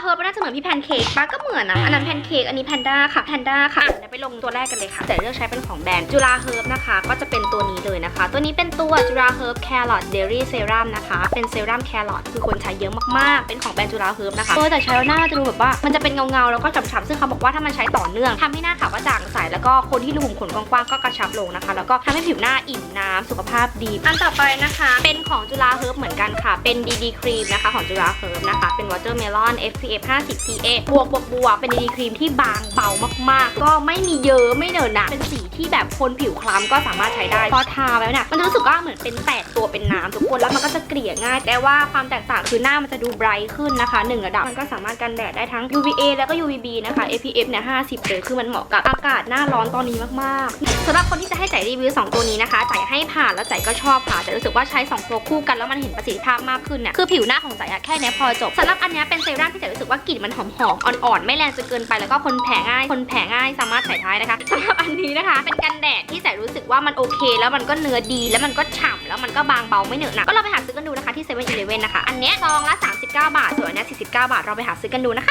เฮิร์บน่าจะเหมือนพี่แพนเค้กปะก็เหมือนนะ อันนั้นแพนเค้ก อันนี้แพนด้าค่ะ แพนด้าค่ะอะเดี๋ยวไปลงตัวแรกกันเลยค่ะ แต่เลือกใช้เป็นของแบรนด์จุฬาเฮิร์บนะคะ ก็จะเป็นตัวนี้เลยนะคะ ตัวนี้เป็นตัวจุฬาเฮิร์บแครอทเดลี่เซรั่มนะคะ เป็นเซรั่มแครอทคือคนใช้เยอะมากๆ เป็นของแบรนด์จุฬาเฮิร์บนะคะเออแต่ใช้แล้วหน้าจะดูแบบว่า มันจะเป็นเงาๆ แล้วก็ฉ่ำๆ ซึ่งเขาบอกว่าถ้ามันใช้ต่อเนื่องทำให้หน้าขาวกระจ่างใส แล้วก็คนที่รูขุมขนกว้างๆ ก็กระชับลงนะคะ แล้วก็ทำให้ผิวหน้าอิ่มน้ำสุขภาพดี อันต่อไปนะคะ เป็นของจุฬาเฮิร์บเหมือนกันค่ะ เป็น DD ครีมนะคะของจุฬาเฮิร์บนะคะ เป็น Watermelon SPF 50 PA บวกบวกบวกเป็น DD ครีมที่บางเบามากๆ ก็ไม่มีเยอะไม่เหนอะหนะเป็นสีที่แบบคนผิวคล้ำก็สามารถใช้ได้พอทาไปแล้วเนี่ยมันจะรู้สึกว่าเหมือนเป็นแตกตัวเป็นน้ำทุกคนแล้วมันก็จะเกลี่ยง่าย แต่ว่าความแตกต่างคือหน้ามันจะดูไบรท์ขึ้นนะคะหนึ่งระดับมันก็สามารถกันแดดได้ทั้ง UVA แล้วก็ UVB นะคะ SPF เนี่ย50เลยคือมันเหมาะกับอากาศหน้าร้อนตอนนี้มากๆสำหรับคนที่จะให้จ่ายรีวิว2ตัวนี้นะคะจ่ายให้ผ่านแล้วจ่ายก็ชอบค่ะแต่รู้สึกว่าใช้2ตัวคู่กันแล้วมันเห็นประสิทธิภาพมากขึ้นเนี่ยคือผิวหน้าของจ่ายอะแค่นี้พอจบสำหรับอันนี้เป็นเซรั่มที่จ่ายสึกว่ากลิ่นมันหอมๆอ่อนๆ ไม่แรงจนเกินไปแล้วก็คนแพ้ง่าย คนแพ้ง่ายสามารถใส่ท้ายนะคะสำหรับอันนี้นะคะ เป็นกันแดดที่จ่รู้สึกว่ามันโอเค แล้วมันก็เนื้อดีแล้วมันก็ฉ่ำแล้วมันก็บางเบาไม่เหนอะหนะก็เราไปหาซื้อกันดูนะคะที่เซเว่นอีเลฟเว่นนะคะอันเนี้ยซองละ 39 บาทส่วนอันเนี้ย49 บาทเราไปหาซื้อกันดูนะคะ